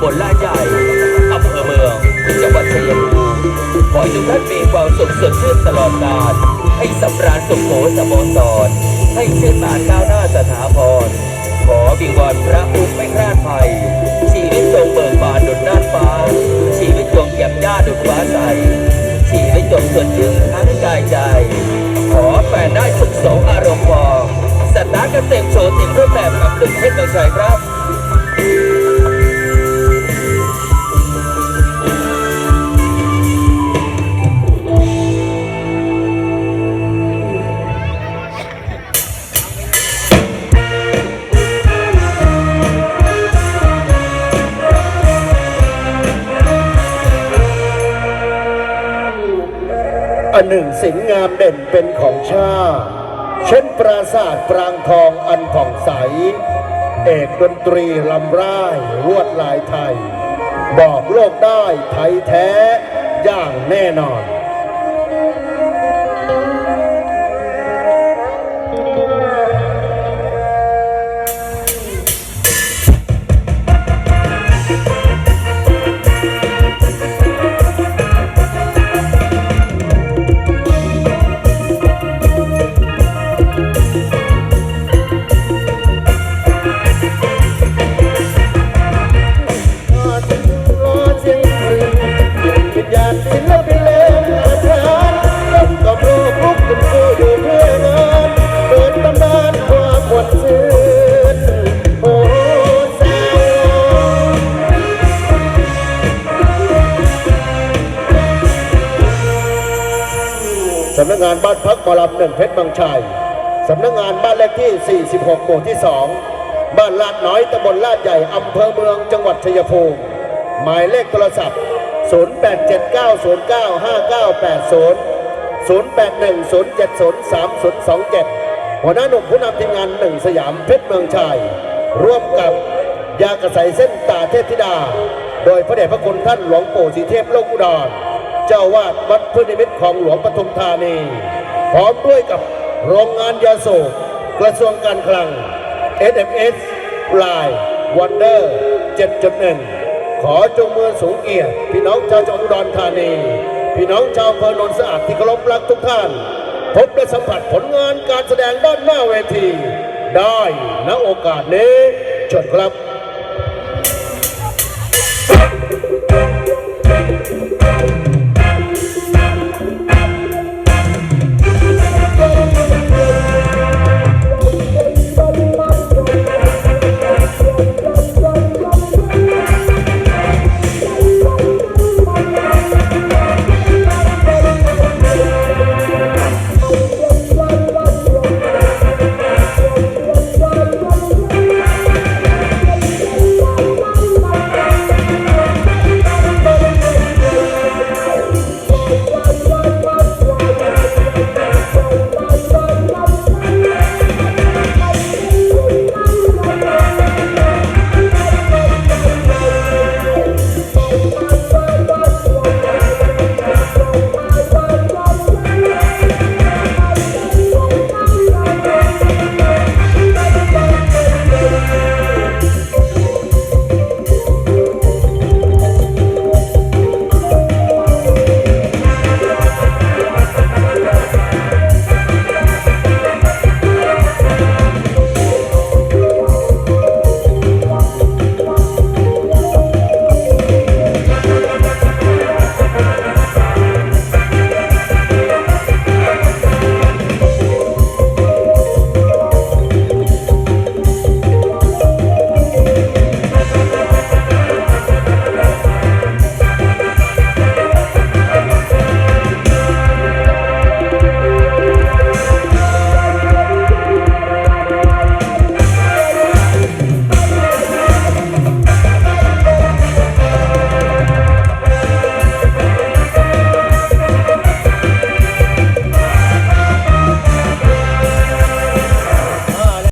ำบลลาใหญ่อำเภอเมือง จังหวัดชัยภูมิขอให้ทุกท่านมีความสุขสดชื่นตลอดกาลให้สำราญสุขโขสมสรให้เชื่อมานก้าวหน้าสถาพร ขอบิงวอนพระอุ้มไม่คลาดภัย ชีวิตจงเบิกบานดุจน่านฟ้า ชีวิตจงแก็บหญ้าดุจฟ้าใส ชีวิตจงสดชื่นทั้งกายใจ ขอแฟนได้สุขสมอารมณ์ฟองสตาร์ทเกษตรโชว์ติดรูปแบบกับหนึ่งเพชรเมืองชัยครับ อันหนึ่งสิงงามเด่นเป็นของชาติเช่นปราสาทปรางทองอันผ่องใส เอกดนตรีลำร่ายลวดลายไทย บอกโลกได้ไทยแท้อย่างแน่นอน สำนักงานบ้านพักหมอลำหนึ่งเพชรบางชัยสำนักงานบ้านเลขที่ 46 หมู่ที่ 2 บ้านลาดน้อยตำบลลาดใหญ่อำเภอเมืองจังหวัดชัยภูมิหมายเลขโทรศัพท์ 0879095980 0810703027 หัวหน้าหนุ่มผู้นำทีมงานหนึ่งสยามเพชรเมืองชัยร่วมกับยากระใสเส้นตาเทพธิดา โดยพระเดชพระคุณท่านหลวงปู่ศรีเทพโลกอุดร เจ้าวาดวัดพุทธนิมิตรของหลวงปทุมธานี พร้อมด้วยกับโรงงานยาสูบกระทรวงการคลัง SMS ลายวันเดอร์ 7.1 ขอจงมือสูงเกียรติพี่น้องชาวจังหวัดอุดรธานี พี่น้องชาวเภอโนนสะอาดที่เคารพรักทุกท่าน พบได้สัมผัสผลงานการแสดงด้านหน้าเวที ได้ณโอกาสนี้เชิญครับ